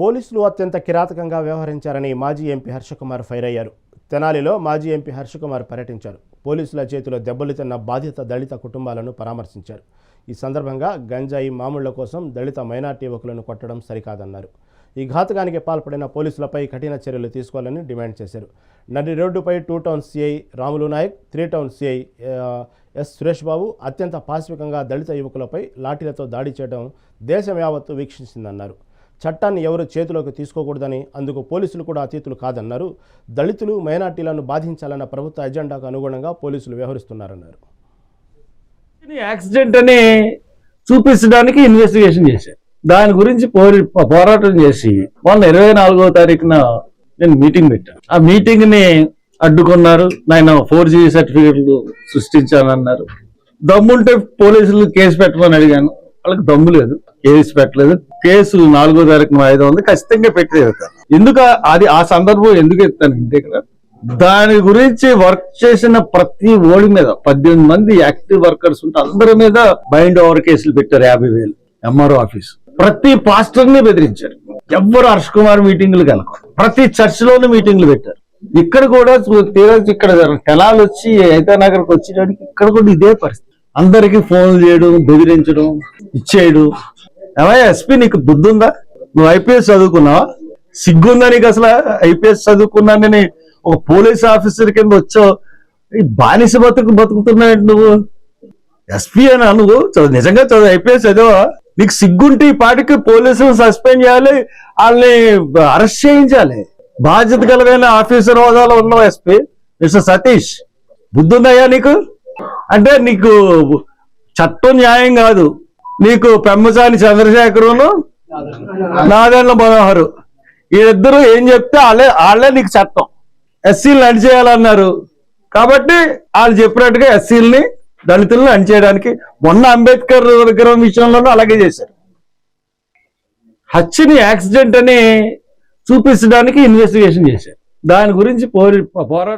పోలీసులు అత్యంత కిరాతకంగా వ్యవహరించారని మాజీ ఎంపీ హర్షకుమార్ ఫైర్ అయ్యారు. తెనాలిలో మాజీ ఎంపీ హర్షకుమార్ పర్యటించారు. పోలీసుల చేతిలో దెబ్బలు తిన్న బాధిత దళిత కుటుంబాలను పరామర్శించారు. ఈ సందర్భంగా గంజాయి మామూళ్ళ కోసం దళిత మైనార్టీ యువకులను కొట్టడం సరికాదన్నారు. ఈ ఘాతకానికి పాల్పడిన పోలీసులపై కఠిన చర్యలు తీసుకోవాలని డిమాండ్ చేశారు. నడి రోడ్డుపై two town CI Ramulu Nayak three town CI S Suresh Babu అత్యంత పాశవికంగా దళిత యువకులపై లాఠీలతో దాడి చేయడం దేశం యావత్తు వీక్షించిందన్నారు. చట్టాన్ని ఎవరు చేతిలోకి తీసుకోకూడదని అందుకు పోలీసులు కూడా అతీతులు కాదన్నారు. దళితులు మైనార్టీలను బాధించాలన్న ప్రభుత్వ ఎజెండాకు అనుగుణంగా పోలీసులు వ్యవహరిస్తున్నారన్నారు. యాక్సిడెంట్ అని చూపించడానికి ఇన్వెస్టిగేషన్ చేశారు. దాని గురించి పోరి పోరాటం చేసి వాళ్ళ ఇరవై నాలుగో తారీఖున నేను మీటింగ్ పెట్టాను. ఆ మీటింగ్ని అడ్డుకున్నారు. నేను ఫోర్ జీ సర్టిఫికెట్లు సృష్టించానన్నారు దమ్ముంటే పోలీసులు కేసు పెట్టమని అడిగాను. వాళ్ళకి దమ్ము లేదు కేసు పెట్టలేదు. కేసులు నాలుగో తారీఖున వాయిదా ఉంది ఖచ్చితంగా పెట్టి ఎందుకు అది ఆ సందర్భం ఎందుకు ఎత్తానంటే ఇక్కడ దాని గురించి వర్క్ చేసిన ప్రతి ఓడి మీద పద్దెనిమిది మంది యాక్టివ్ వర్కర్స్ ఉంటే అందరి మీద బైండ్ ఓవర్ కేసులు పెట్టారు యాభై వేలు ఎంఆర్ఓ ఆఫీస్ ప్రతి పాస్టర్ని బెదిరించారు. ఎవ్వరు హర్ష్ కుమార్ మీటింగ్లు కనుక. ప్రతి చర్చ్ లోనూ మీటింగ్లు పెట్టారు. ఇక్కడ కూడా తీరా ఇక్కడ తెలాలు వచ్చి నగర్కి వచ్చేటానికి ఇక్కడ కూడా ఇదే పరిస్థితి. అందరికి ఫోన్లు చేయడం బెదిరించడం ఇచ్చేయడు ఏమయ్య ఎస్పీ నీకు బుద్ధి ఉందా నువ్వు ఐపీఎస్ చదువుకున్నావా? సిగ్గుందా నీకు అసలు ఐపీఎస్ చదువుకున్నానని ఒక పోలీస్ ఆఫీసర్ కింద వచ్చావు? ఈ బానిస బతుకు బతుకుతున్నావు నువ్వు? ఎస్పీ అని నువ్వు? చదువు నిజంగా చదువు ఐపీఎస్ చదివా నీకు సిగ్గుంటే ఈ పాటికి పోలీసులు సస్పెండ్ చేయాలి వాళ్ళని అరెస్ట్ చేయించాలి. బాధ్యత కలిగిన ఆఫీసర్ హోదాలో ఉన్నావు ఎస్పీ మిస్టర్ సతీష్ బుద్ధుందయ్యా నీకు? అంటే నీకు చట్టం న్యాయం కాదు. నీకు పెమ్మసాని చంద్రశేఖరును నాదెండ్ల మనోహరు. వీళ్ళిద్దరూ ఏం చెప్తే వాళ్ళే వాళ్ళే నీకు చట్టం. ఎస్సీలు అణిచేయాలన్నారు కాబట్టి వాళ్ళు చెప్పినట్టుగా ఎస్సీలని దళితులను అణిచేయడానికి మొన్న అంబేద్కర్ విగ్రహం విషయంలోనూ అలాగే చేశారు. హత్యని యాక్సిడెంట్ అని చూపించడానికి ఇన్వెస్టిగేషన్ చేశారు. దాని గురించి పోరి పోరాటం